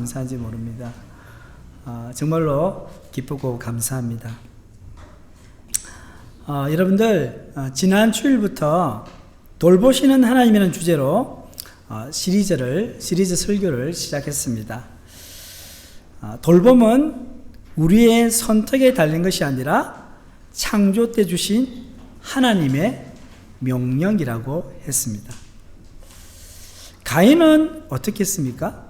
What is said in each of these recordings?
감사한지 모릅니다. 아, 정말로 기쁘고 감사합니다. 아, 여러분들 아, 지난 주일부터 돌보시는 하나님이라는 주제로 아, 시리즈를 시리즈 설교를 시작했습니다. 아, 돌봄은 우리의 선택에 달린 것이 아니라 창조 때 주신 하나님의 명령이라고 했습니다. 가인은 어떻게 했습니까?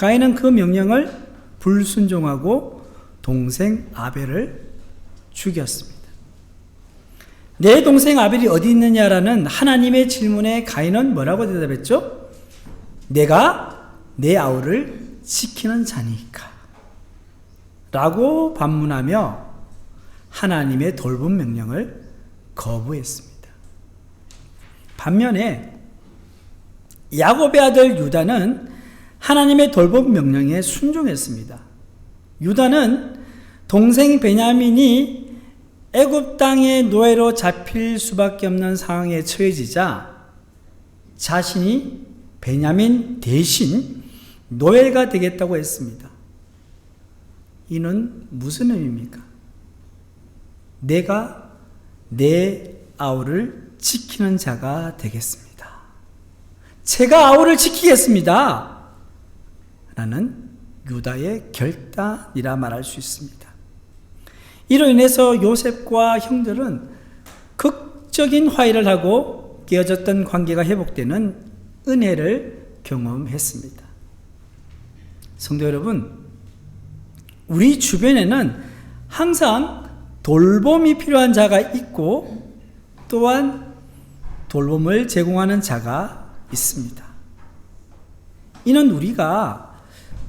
가인은 그 명령을 불순종하고 동생 아벨을 죽였습니다. 내 동생 아벨이 어디 있느냐라는 하나님의 질문에 가인은 뭐라고 대답했죠? 내가 내 아우를 지키는 자니까. 라고 반문하며 하나님의 돌봄 명령을 거부했습니다. 반면에 야곱의 아들 유다는 하나님의 돌봄 명령에 순종했습니다. 유다는 동생 베냐민이 애굽 땅의 노예로 잡힐 수밖에 없는 상황에 처해지자 자신이 베냐민 대신 노예가 되겠다고 했습니다. 이는 무슨 의미입니까? 내가 내 아우를 지키는 자가 되겠습니다. 제가 아우를 지키겠습니다. 라는 유다의 결단이라 말할 수 있습니다. 이로 인해서 요셉과 형들은 극적인 화해를 하고 깨어졌던 관계가 회복되는 은혜를 경험했습니다. 성도 여러분, 우리 주변에는 항상 돌봄이 필요한 자가 있고 또한 돌봄을 제공하는 자가 있습니다. 이는 우리가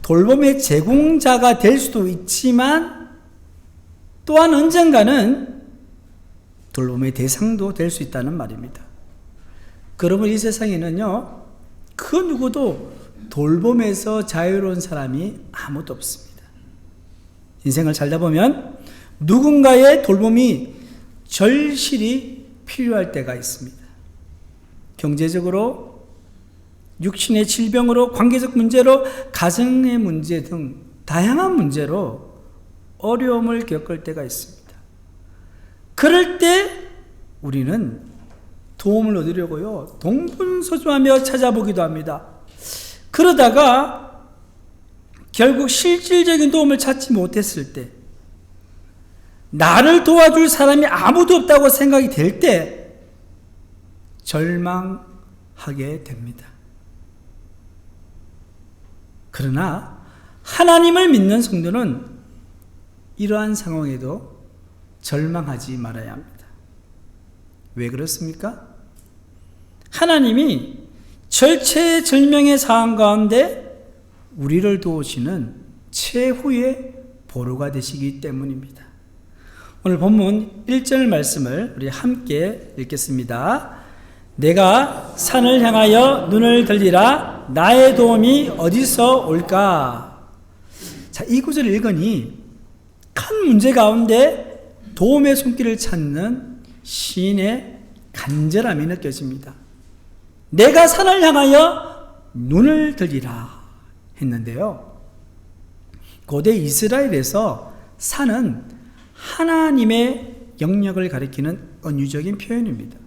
돌봄의 제공자가 될 수도 있지만 또한 언젠가는 돌봄의 대상도 될 수 있다는 말입니다. 그러면 이 세상에는요, 그 누구도 돌봄에서 자유로운 사람이 아무도 없습니다. 인생을 살다 보면 누군가의 돌봄이 절실히 필요할 때가 있습니다. 경제적으로, 육신의 질병으로, 관계적 문제로, 가정의 문제 등 다양한 문제로 어려움을 겪을 때가 있습니다. 그럴 때 우리는 도움을 얻으려고요, 동분서주하며 찾아보기도 합니다. 그러다가 결국 실질적인 도움을 찾지 못했을 때, 나를 도와줄 사람이 아무도 없다고 생각이 될 때, 절망하게 됩니다. 그러나, 하나님을 믿는 성도는 이러한 상황에도 절망하지 말아야 합니다. 왜 그렇습니까? 하나님이 절체절명의 상황 가운데 우리를 도우시는 최후의 보루가 되시기 때문입니다. 오늘 본문 1절 말씀을 우리 함께 읽겠습니다. 내가 산을 향하여 눈을 들리라 나의 도움이 어디서 올까? 자, 이 구절을 읽으니 큰 문제 가운데 도움의 손길을 찾는 시인의 간절함이 느껴집니다. 내가 산을 향하여 눈을 들리라 했는데요. 고대 이스라엘에서 산은 하나님의 영역을 가리키는 은유적인 표현입니다.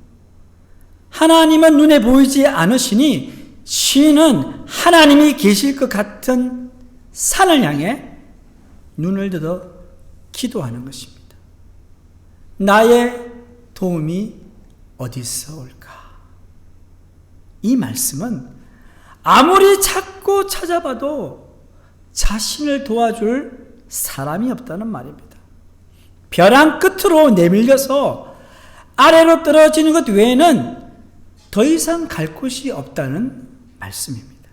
하나님은 눈에 보이지 않으시니 시인은 하나님이 계실 것 같은 산을 향해 눈을 들어 기도하는 것입니다. 나의 도움이 어디서 올까? 이 말씀은 아무리 찾고 찾아봐도 자신을 도와줄 사람이 없다는 말입니다. 벼랑 끝으로 내밀려서 아래로 떨어지는 것 외에는 더 이상 갈 곳이 없다는 말씀입니다.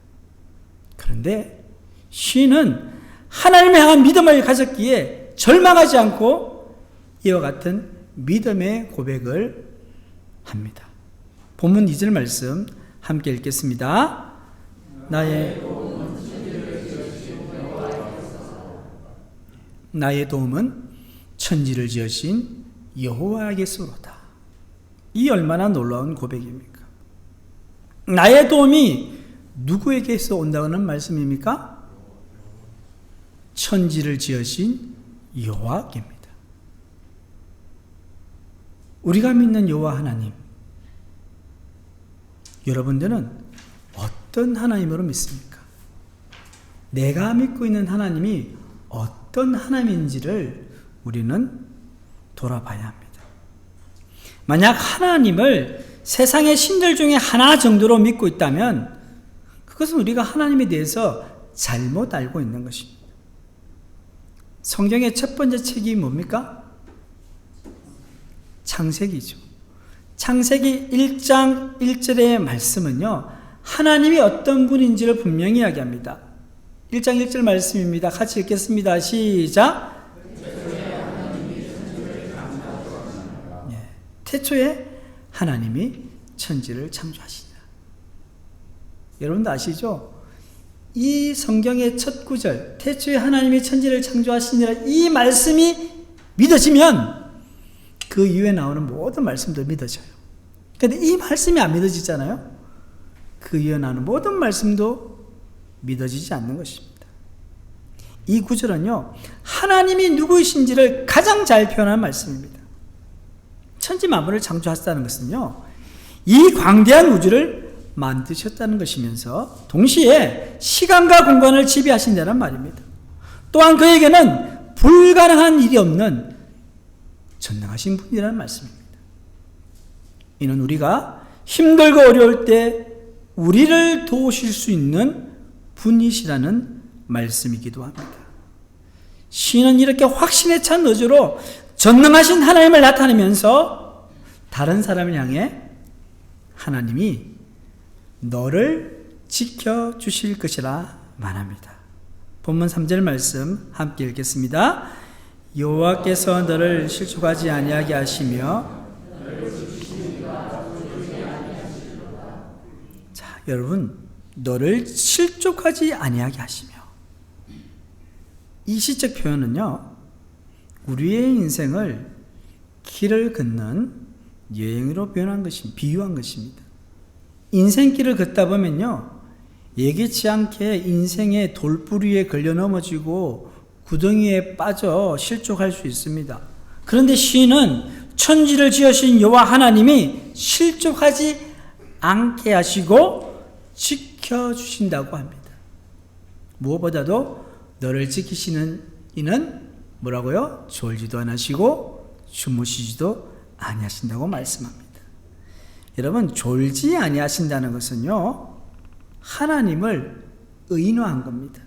그런데 시인은 하나님을 향한 믿음을 가졌기에 절망하지 않고 이와 같은 믿음의 고백을 합니다. 본문 2절 말씀 함께 읽겠습니다. 나의 나의 도움은 천지를 지으신 여호와에게서로다. 이 얼마나 놀라운 고백입니까? 나의 도움이 누구에게서 온다는 말씀입니까? 천지를 지으신 여호와께입니다. 우리가 믿는 여호와 하나님, 여러분들은 어떤 하나님으로 믿습니까? 내가 믿고 있는 하나님이 어떤 하나님인지를 우리는 돌아봐야 합니다. 만약 하나님을 세상의 신들 중에 하나 정도로 믿고 있다면 그것은 우리가 하나님에 대해서 잘못 알고 있는 것입니다. 성경의 첫 번째 책이 뭡니까? 창세기죠. 창세기 1장 1절의 말씀은요, 하나님이 어떤 분인지를 분명히 이야기합니다. 1장 1절 말씀입니다. 같이 읽겠습니다. 시작. 예, 태초에 하나님이 천지를 창조하시니라. 여러분도 아시죠? 이 성경의 첫 구절, 태초에 하나님이 천지를 창조하시니라 이 말씀이 믿어지면 그 이후에 나오는 모든 말씀도 믿어져요. 근데 이 말씀이 안 믿어지잖아요? 그 이후에 나오는 모든 말씀도 믿어지지 않는 것입니다. 이 구절은요, 하나님이 누구이신지를 가장 잘 표현한 말씀입니다. 천지 만물을 창조하셨다는 것은요, 이 광대한 우주를 만드셨다는 것이면서 동시에 시간과 공간을 지배하신다는 말입니다. 또한 그에게는 불가능한 일이 없는 전능하신 분이라는 말씀입니다. 이는 우리가 힘들고 어려울 때 우리를 도우실 수 있는 분이시라는 말씀이기도 합니다. 시는 이렇게 확신에 찬 의지로 전능하신 하나님을 나타내면서 다른 사람을 향해 하나님이 너를 지켜 주실 것이라 말합니다. 본문 3절 말씀 함께 읽겠습니다. 여호와께서 너를 실족하지 아니하게 하시며 자, 여러분 너를 실족하지 아니하게 하시며 이 시적 표현은요. 우리의 인생을 길을 걷는 여행으로 표현한 것입니다. 비유한 것입니다. 인생길을 걷다 보면요. 예기치 않게 인생의 돌부리에 걸려 넘어지고 구덩이에 빠져 실족할 수 있습니다. 그런데 시인은 천지를 지으신 여호와 하나님이 실족하지 않게 하시고 지켜 주신다고 합니다. 무엇보다도 너를 지키시는 이는 뭐라고요? 졸지도 않으시고 주무시지도 아니하신다고 말씀합니다. 여러분 졸지 아니하신다는 것은요 하나님을 의인화한 겁니다.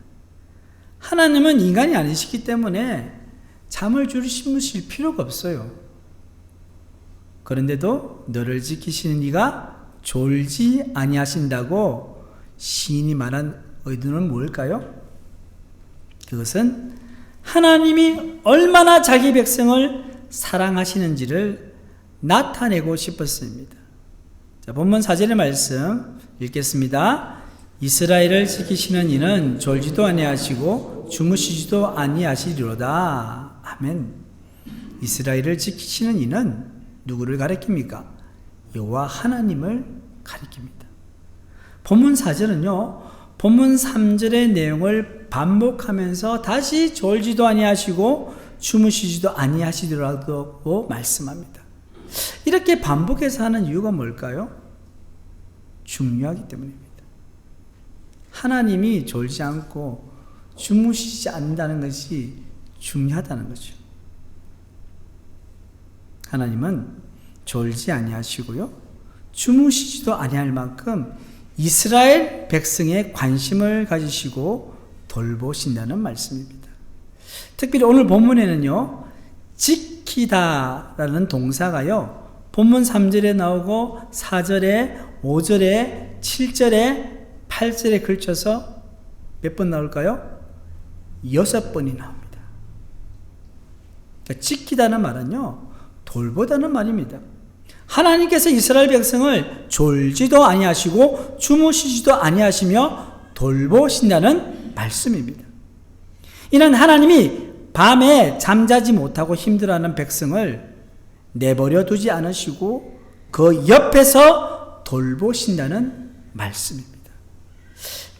하나님은 인간이 아니시기 때문에 잠을 주무실 필요가 없어요. 그런데도 너를 지키시는 이가 졸지 아니하신다고 시인이 말한 의도는 뭘까요? 그것은 하나님이 얼마나 자기 백성을 사랑하시는지를 나타내고 싶었습니다. 자, 본문 4절의 말씀 읽겠습니다. 이스라엘을 지키시는 이는 졸지도 아니하시고 주무시지도 아니하시리로다. 아멘. 이스라엘을 지키시는 이는 누구를 가리킵니까? 여호와 하나님을 가리킵니다. 본문 4절은요. 본문 3절의 내용을 반복하면서 다시 졸지도 아니하시고 주무시지도 아니하시리라고 말씀합니다. 이렇게 반복해서 하는 이유가 뭘까요? 중요하기 때문입니다. 하나님이 졸지 않고 주무시지 않는다는 것이 중요하다는 거죠. 하나님은 졸지 아니하시고요. 주무시지도 아니할 만큼 이스라엘 백성의 관심을 가지시고 돌보신다는 말씀입니다. 특별히 오늘 본문에는요. 지 키다라는 동사가요. 본문 3절에 나오고 4절에 5절에 7절에 8절에 걸쳐서 몇 번 나올까요? 여섯 번이 나옵니다. 그러니까 지키다는 말은요. 돌보다는 말입니다. 하나님께서 이스라엘 백성을 졸지도 아니하시고 주무시지도 아니하시며 돌보신다는 말씀입니다. 이는 하나님이 밤에 잠자지 못하고 힘들어하는 백성을 내버려 두지 않으시고 그 옆에서 돌보신다는 말씀입니다.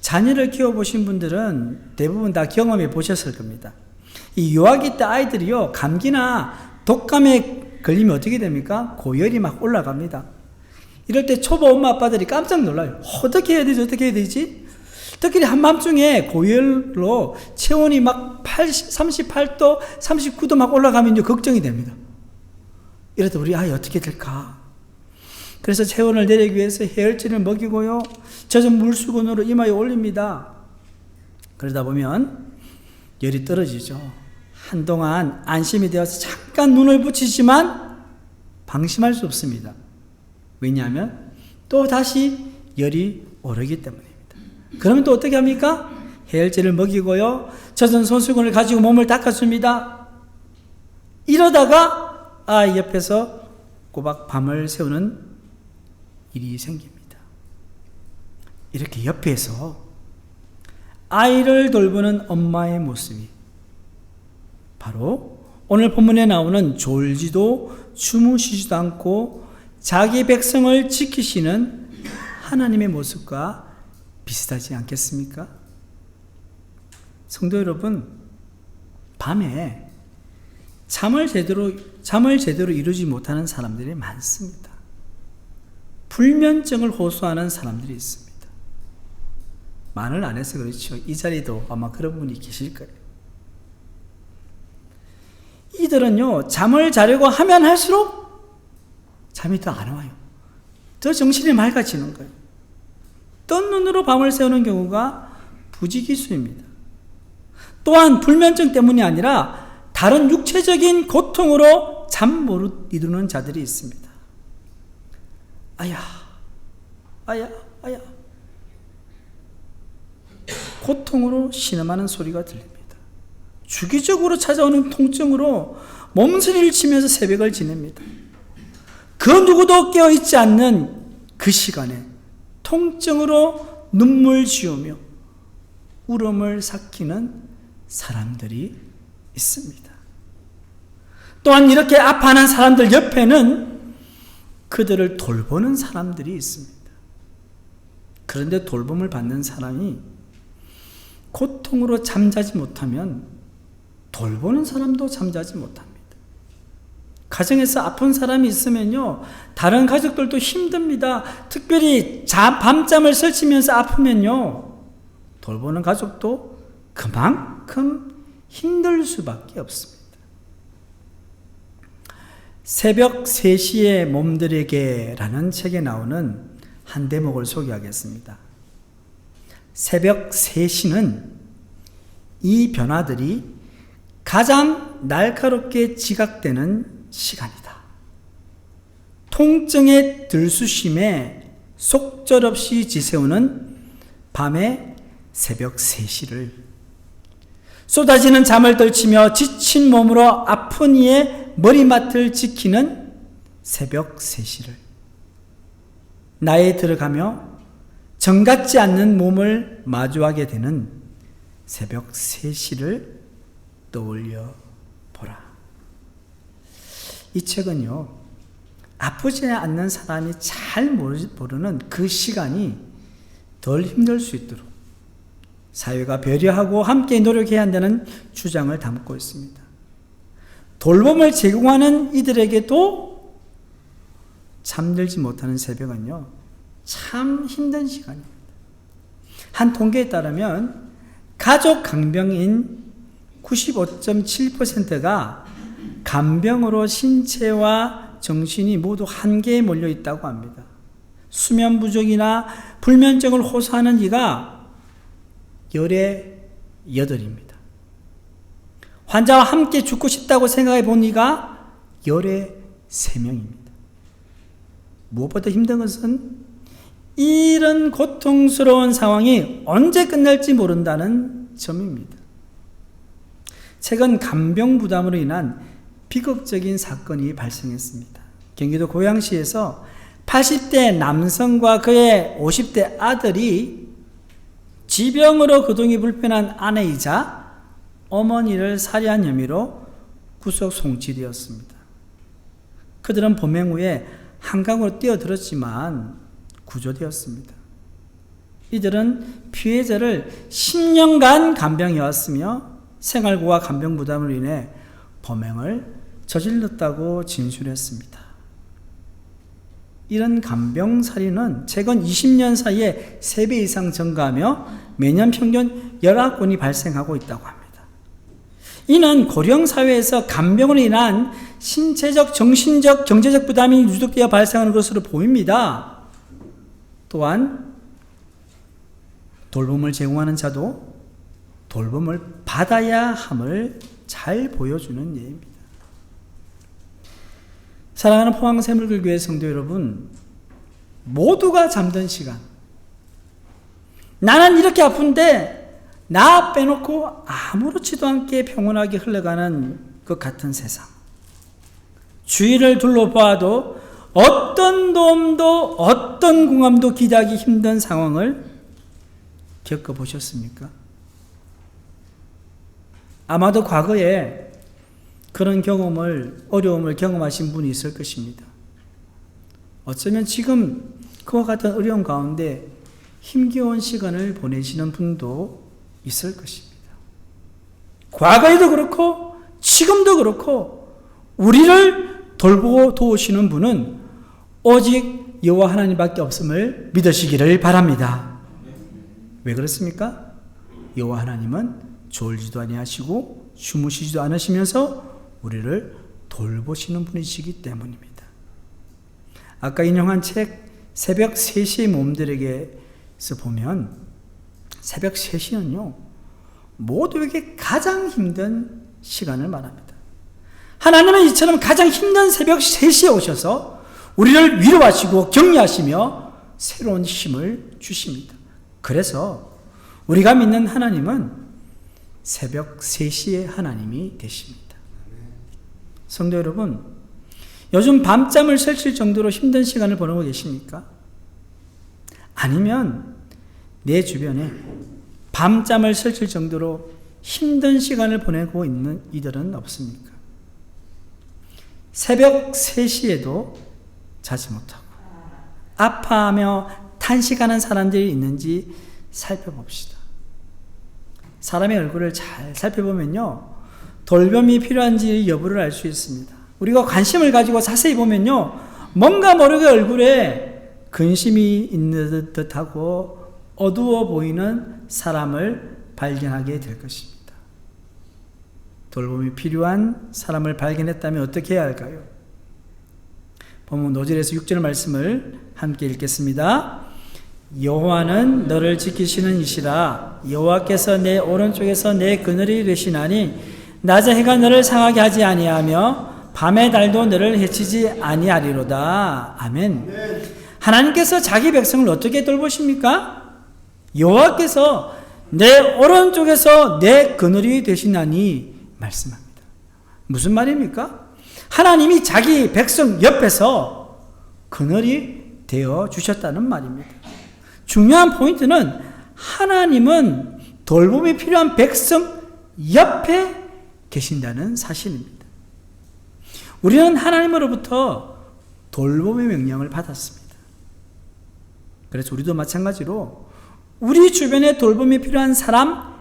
자녀를 키워보신 분들은 대부분 다 경험해 보셨을 겁니다. 이 유아기 때 아이들이요, 감기나 독감에 걸리면 어떻게 됩니까? 고열이 막 올라갑니다. 이럴 때 초보 엄마 아빠들이 깜짝 놀라요. 어떻게 해야 되지? 어떻게 해야 되지? 특히 한밤중에 고열로 체온이 막 80, 38도, 39도 막 올라가면 걱정이 됩니다. 때 우리 아이 어떻게 될까? 그래서 체온을 내리기 위해서 해열제를 먹이고요. 젖은 물수건으로 이마에 올립니다. 그러다 보면 열이 떨어지죠. 한동안 안심이 되어서 잠깐 눈을 붙이지만 방심할 수 없습니다. 왜냐하면 또 다시 열이 오르기 때문입니다. 그러면 또 어떻게 합니까? 해열제를 먹이고요. 젖은 손수건을 가지고 몸을 닦아줍니다. 이러다가 아이 옆에서 꼬박 밤을 새우는 일이 생깁니다. 이렇게 옆에서 아이를 돌보는 엄마의 모습이 바로 오늘 본문에 나오는 졸지도 주무시지도 않고 자기 백성을 지키시는 하나님의 모습과 비슷하지 않겠습니까? 성도 여러분, 밤에 잠을 제대로 잠을 제대로 이루지 못하는 사람들이 많습니다. 불면증을 호소하는 사람들이 있습니다. 말을 안 해서 그렇죠. 이 자리도 아마 그런 분이 계실 거예요. 이들은요, 잠을 자려고 하면 할수록 잠이 더 안 와요. 더 정신이 맑아지는 거예요. 뜬 눈으로 밤을 새우는 경우가 부지기수입니다. 또한 불면증 때문이 아니라 다른 육체적인 고통으로 잠 못 이루는 자들이 있습니다. 아야, 아야, 아야. 고통으로 신음하는 소리가 들립니다. 주기적으로 찾아오는 통증으로 몸서리를 치면서 새벽을 지냅니다. 그 누구도 깨어있지 않는 그 시간에 통증으로 눈물 지우며 울음을 삭히는 사람들이 있습니다. 또한 이렇게 아파하는 사람들 옆에는 그들을 돌보는 사람들이 있습니다. 그런데 돌봄을 받는 사람이 고통으로 잠자지 못하면 돌보는 사람도 잠자지 못합니다. 가정에서 아픈 사람이 있으면요, 다른 가족들도 힘듭니다. 특별히 잠, 밤잠을 설치면서 아프면요, 돌보는 가족도 그만큼 힘들 수밖에 없습니다. 새벽 3시에 몸들에게라는 책에 나오는 한 대목을 소개하겠습니다. 새벽 3시는 이 변화들이 가장 날카롭게 지각되는 시간이다. 통증의 들쑤심에 속절없이 지새우는 밤의 새벽 3시를 쏟아지는 잠을 떨치며 지친 몸으로 아픈 이의 머리맡을 지키는 새벽 3시를 나에 들어가며 정같지 않는 몸을 마주하게 되는 새벽 3시를 떠올려. 이 책은요, 아프지 않는 사람이 잘 모르는 그 시간이 덜 힘들 수 있도록 사회가 배려하고 함께 노력해야 한다는 주장을 담고 있습니다. 돌봄을 제공하는 이들에게도 잠들지 못하는 새벽은요, 참 힘든 시간입니다. 한 통계에 따르면 가족 강병인 95.7%가 간병으로 신체와 정신이 모두 한계에 몰려 있다고 합니다. 수면 부족이나 불면증을 호소하는 이가 열의 여덟입니다. 환자와 함께 죽고 싶다고 생각해 본 이가 열의 세 명입니다. 무엇보다 힘든 것은 이런 고통스러운 상황이 언제 끝날지 모른다는 점입니다. 최근 간병 부담으로 인한 비극적인 사건이 발생했습니다. 경기도 고양시에서 80대 남성과 그의 50대 아들이 지병으로 거동이 불편한 아내이자 어머니를 살해한 혐의로 구속 송치되었습니다. 그들은 범행 후에 한강으로 뛰어들었지만 구조되었습니다. 이들은 피해자를 10년간 간병해왔으며 생활고와 간병 부담으로 인해 범행을 저질렀다고 진술했습니다. 이런 간병살인은 최근 20년 사이에 3배 이상 증가하며 매년 평균 19건이 발생하고 있다고 합니다. 이는 고령 사회에서 간병으로 인한 신체적, 정신적, 경제적 부담이 누적되어 발생하는 것으로 보입니다. 또한 돌봄을 제공하는 자도 돌봄을 받아야 함을 잘 보여주는 예입니다. 사랑하는 포항샘물교회 성도 여러분, 모두가 잠든 시간. 나는 이렇게 아픈데 나 빼놓고 아무렇지도 않게 평온하게 흘러가는 것 같은 세상. 주위를 둘러봐도 어떤 도움도 어떤 공감도 기대하기 힘든 상황을 겪어보셨습니까? 아마도 과거에 그런 경험을, 어려움을 경험하신 분이 있을 것입니다. 어쩌면 지금 그와 같은 어려움 가운데 힘겨운 시간을 보내시는 분도 있을 것입니다. 과거에도 그렇고, 지금도 그렇고, 우리를 돌보고 도우시는 분은 오직 여호와 하나님밖에 없음을 믿으시기를 바랍니다. 왜 그렇습니까? 여호와 하나님은 졸지도 아니하시고 주무시지도 않으시면서 우리를 돌보시는 분이시기 때문입니다. 아까 인용한 책 새벽 3시의 몸들에게서 보면 새벽 3시는요, 모두에게 가장 힘든 시간을 말합니다. 하나님은 이처럼 가장 힘든 새벽 3시에 오셔서 우리를 위로하시고 격려하시며 새로운 힘을 주십니다. 그래서 우리가 믿는 하나님은 새벽 3시의 하나님이 되십니다. 성도 여러분, 요즘 밤잠을 설칠 정도로 힘든 시간을 보내고 계십니까? 아니면 내 주변에 밤잠을 설칠 정도로 힘든 시간을 보내고 있는 이들은 없습니까? 새벽 3시에도 자지 못하고 아파하며 탄식하는 사람들이 있는지 살펴봅시다. 사람의 얼굴을 잘 살펴보면요. 돌봄이 필요한지 여부를 알 수 있습니다. 우리가 관심을 가지고 자세히 보면요. 뭔가 모르게 얼굴에 근심이 있는 듯하고 어두워 보이는 사람을 발견하게 될 것입니다. 돌봄이 필요한 사람을 발견했다면 어떻게 해야 할까요? 본문 노절에서 6절 말씀을 함께 읽겠습니다. 여호와는 너를 지키시는 이시라 여호와께서 내 오른쪽에서 내 그늘이 되시나니 낮에 해가 너를 상하게 하지 아니하며 밤의 달도 너를 해치지 아니하리로다. 아멘. 하나님께서 자기 백성을 어떻게 돌보십니까? 여호와께서 내 오른쪽에서 내 그늘이 되시나니 말씀합니다. 무슨 말입니까? 하나님이 자기 백성 옆에서 그늘이 되어 주셨다는 말입니다. 중요한 포인트는 하나님은 돌봄이 필요한 백성 옆에 계신다는 사실입니다. 우리는 하나님으로부터 돌봄의 명령을 받았습니다. 그래서 우리도 마찬가지로 우리 주변에 돌봄이 필요한 사람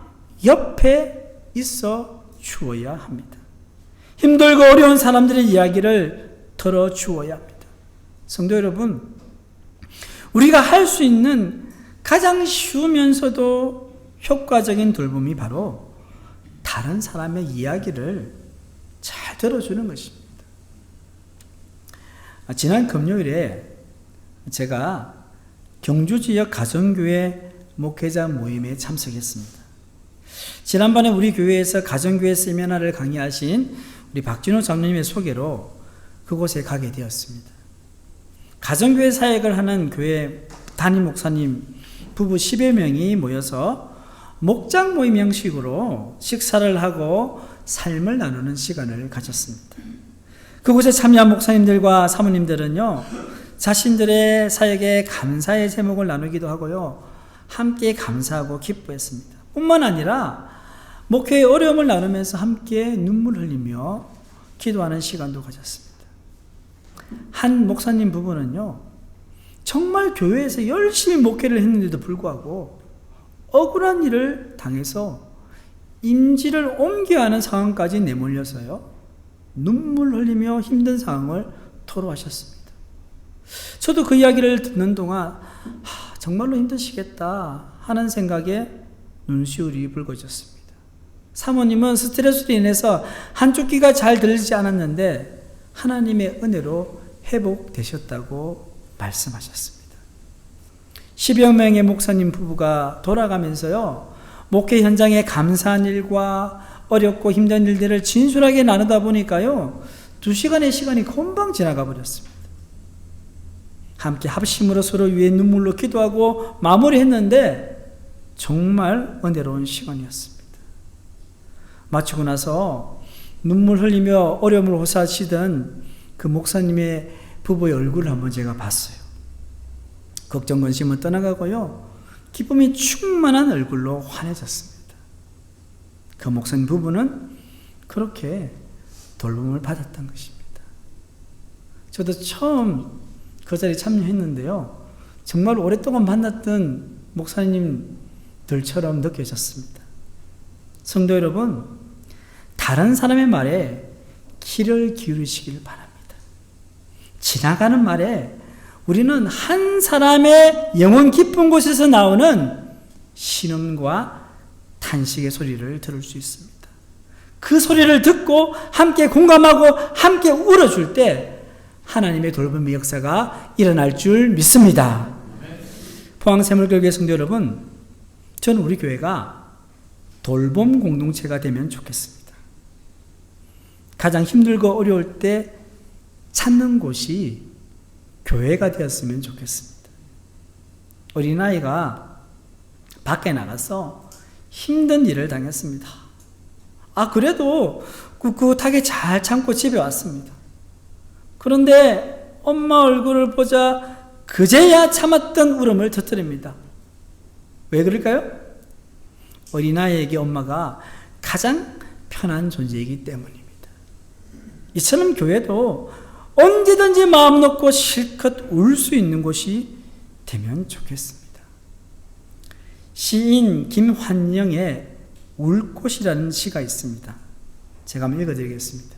옆에 있어 주어야 합니다. 힘들고 어려운 사람들의 이야기를 들어 주어야 합니다. 성도 여러분, 우리가 할 수 있는 가장 쉬우면서도 효과적인 돌봄이 바로 다른 사람의 이야기를 잘 들어주는 것입니다. 지난 금요일에 제가 경주 지역 가정교회 목회자 모임에 참석했습니다. 지난번에 우리 교회에서 가정교회 세미나를 강의하신 우리 박진호 장로님의 소개로 그곳에 가게 되었습니다. 가정교회 사역을 하는 교회 담임 목사님 부부 10여 명이 모여서 목장 모임 형식으로 식사를 하고 삶을 나누는 시간을 가졌습니다. 그곳에 참여한 목사님들과 사모님들은요, 자신들의 사역에 감사의 제목을 나누기도 하고요, 함께 감사하고 기뻐했습니다. 뿐만 아니라, 목회의 어려움을 나누면서 함께 눈물 흘리며 기도하는 시간도 가졌습니다. 한 목사님 부부는요, 정말 교회에서 열심히 목회를 했는데도 불구하고 억울한 일을 당해서 임지를 옮겨야 하는 상황까지 내몰려서요. 눈물 흘리며 힘든 상황을 토로하셨습니다. 저도 그 이야기를 듣는 동안 하, 정말로 힘드시겠다 하는 생각에 눈시울이 붉어졌습니다. 사모님은 스트레스로 인해서 한쪽 귀가 잘 들리지 않았는데 하나님의 은혜로 회복되셨다고 말씀하셨습니다. 10여 명의 목사님 부부가 돌아가면서요, 목회 현장에 감사한 일과 어렵고 힘든 일들을 진솔하게 나누다 보니까요, 두 시간의 시간이 금방 지나가 버렸습니다. 함께 합심으로 서로 위에 눈물로 기도하고 마무리했는데, 정말 은혜로운 시간이었습니다. 마치고 나서 눈물 흘리며 어려움을 호소하시던 그 목사님의 부부의 얼굴을 한번 제가 봤어요. 걱정, 근심은 떠나가고요. 기쁨이 충만한 얼굴로 환해졌습니다. 그 목사님 부부는 그렇게 돌봄을 받았던 것입니다. 저도 처음 그 자리에 참여했는데요. 정말 오랫동안 만났던 목사님들처럼 느껴졌습니다. 성도 여러분, 다른 사람의 말에 귀를 기울이시길 바랍니다. 지나가는 말에 우리는 한 사람의 영혼 깊은 곳에서 나오는 신음과 탄식의 소리를 들을 수 있습니다. 그 소리를 듣고 함께 공감하고 함께 울어줄 때 하나님의 돌봄의 역사가 일어날 줄 믿습니다. 포항샘물교회 성도 여러분, 저는 우리 교회가 돌봄 공동체가 되면 좋겠습니다. 가장 힘들고 어려울 때 찾는 곳이 교회가 되었으면 좋겠습니다. 어린아이가 밖에 나가서 힘든 일을 당했습니다. 아, 그래도 꿋꿋하게 잘 참고 집에 왔습니다. 그런데 엄마 얼굴을 보자 그제야 참았던 울음을 터뜨립니다. 왜 그럴까요? 어린아이에게 엄마가 가장 편한 존재이기 때문입니다. 이처럼 교회도 언제든지 마음 놓고 실컷 울 수 있는 곳이 되면 좋겠습니다. 시인 김환영의 울꽃이라는 시가 있습니다. 제가 한번 읽어드리겠습니다.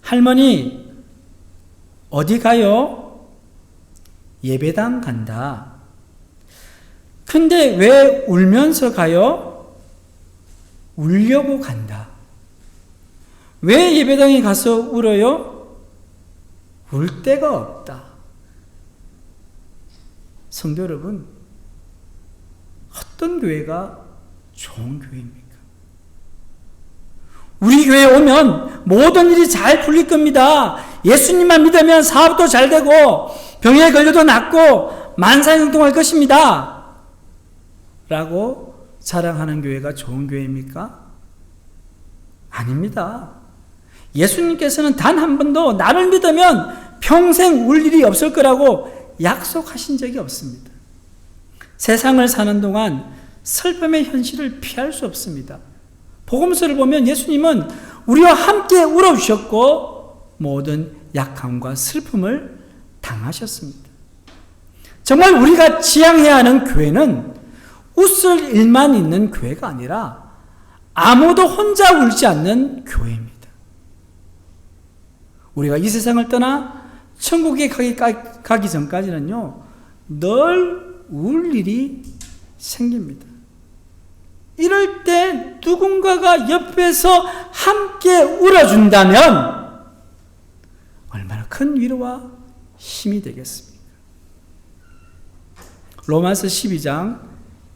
할머니, 어디 가요? 예배당 간다. 근데 왜 울면서 가요? 울려고 간다. 왜 예배당에 가서 울어요? 울 데가 없다. 성도 여러분, 어떤 교회가 좋은 교회입니까? 우리 교회에 오면 모든 일이 잘 풀릴 겁니다. 예수님만 믿으면 사업도 잘 되고 병에 걸려도 낫고 만사형통할 것입니다. 라고 자랑하는 교회가 좋은 교회입니까? 아닙니다. 예수님께서는 단 한 번도 나를 믿으면 평생 울 일이 없을 거라고 약속하신 적이 없습니다. 세상을 사는 동안 슬픔의 현실을 피할 수 없습니다. 복음서를 보면 예수님은 우리와 함께 울어주셨고 모든 약함과 슬픔을 당하셨습니다. 정말 우리가 지향해야 하는 교회는 웃을 일만 있는 교회가 아니라 아무도 혼자 울지 않는 교회입니다. 우리가 이 세상을 떠나 천국에 가기, 가기 전까지는요, 늘 울 일이 생깁니다. 이럴 때 누군가가 옆에서 함께 울어준다면 얼마나 큰 위로와 힘이 되겠습니까? 로마서 12장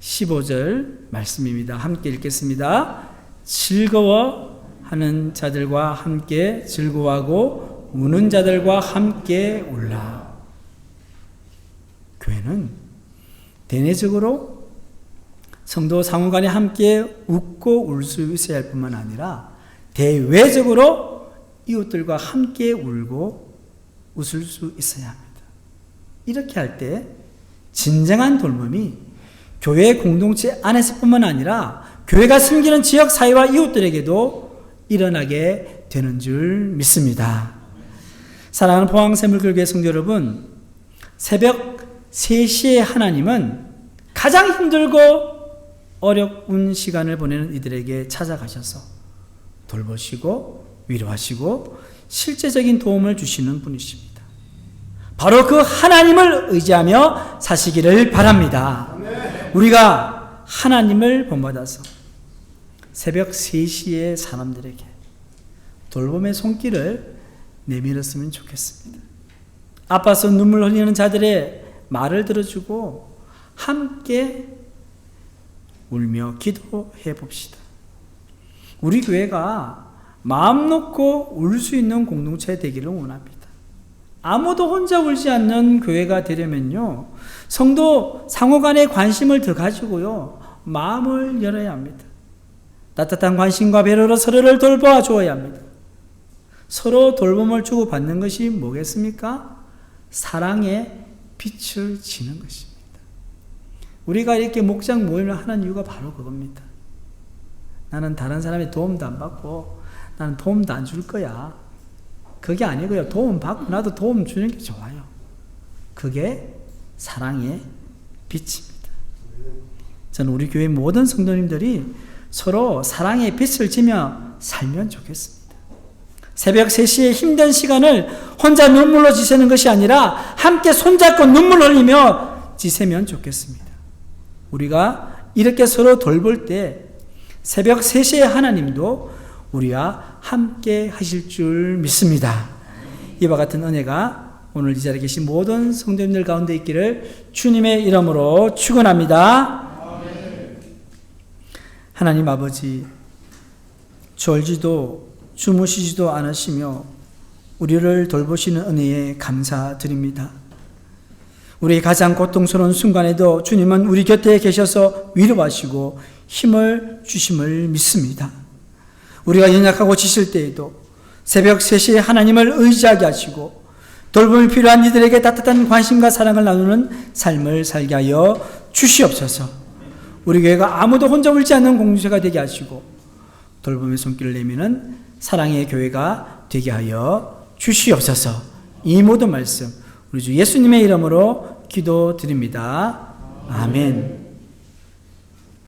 15절 말씀입니다. 함께 읽겠습니다. 즐거워하는 자들과 함께 즐거워하고 우는 자들과 함께 울라. 교회는 대내적으로 성도 상호간에 함께 웃고 울 수 있어야 할 뿐만 아니라 대외적으로 이웃들과 함께 울고 웃을 수 있어야 합니다. 이렇게 할 때 진정한 돌봄이 교회 공동체 안에서뿐만 아니라 교회가 숨기는 지역 사회와 이웃들에게도 일어나게 되는 줄 믿습니다. 사랑하는 포항샘물교회 성도 여러분, 새벽 3시에 하나님은 가장 힘들고 어려운 시간을 보내는 이들에게 찾아가셔서 돌보시고 위로하시고 실제적인 도움을 주시는 분이십니다. 바로 그 하나님을 의지하며 사시기를 바랍니다. 우리가 하나님을 본받아서 새벽 3시에 사람들에게 돌봄의 손길을 내밀었으면 좋겠습니다. 아파서 눈물 흘리는 자들의 말을 들어주고 함께 울며 기도해 봅시다. 우리 교회가 마음 놓고 울 수 있는 공동체 되기를 원합니다. 아무도 혼자 울지 않는 교회가 되려면요, 성도 상호 간의 관심을 더 가지고요, 마음을 열어야 합니다. 따뜻한 관심과 배려로 서로를 돌보아 주어야 합니다. 서로 돌봄을 주고 받는 것이 뭐겠습니까? 사랑의 빛을 지는 것입니다. 우리가 이렇게 목장 모임을 하는 이유가 바로 그겁니다. 나는 다른 사람의 도움도 안 받고 나는 도움도 안 줄 거야. 그게 아니고요. 도움 받고 나도 도움 주는 게 좋아요. 그게 사랑의 빛입니다. 저는 우리 교회 모든 성도님들이 서로 사랑의 빛을 지며 살면 좋겠습니다. 새벽 3시에 힘든 시간을 혼자 눈물로 지새는 것이 아니라 함께 손잡고 눈물 흘리며 지새면 좋겠습니다. 우리가 이렇게 서로 돌볼 때 새벽 3시에 하나님도 우리와 함께 하실 줄 믿습니다. 이와 같은 은혜가 오늘 이 자리에 계신 모든 성도님들 가운데 있기를 주님의 이름으로 축원합니다. 하나님 아버지 졸지도 주무시지도 않으시며 우리를 돌보시는 은혜에 감사드립니다. 우리 가장 고통스러운 순간에도 주님은 우리 곁에 계셔서 위로하시고 힘을 주심을 믿습니다. 우리가 연약하고 지칠 때에도 새벽 3시에 하나님을 의지하게 하시고 돌봄이 필요한 이들에게 따뜻한 관심과 사랑을 나누는 삶을 살게 하여 주시옵소서. 우리 교회가 아무도 혼자 울지 않는 공동체가 되게 하시고 돌봄의 손길을 내미는 사랑의 교회가 되게 하여 주시옵소서. 이 모든 말씀 우리 주 예수님의 이름으로 기도드립니다. 아멘.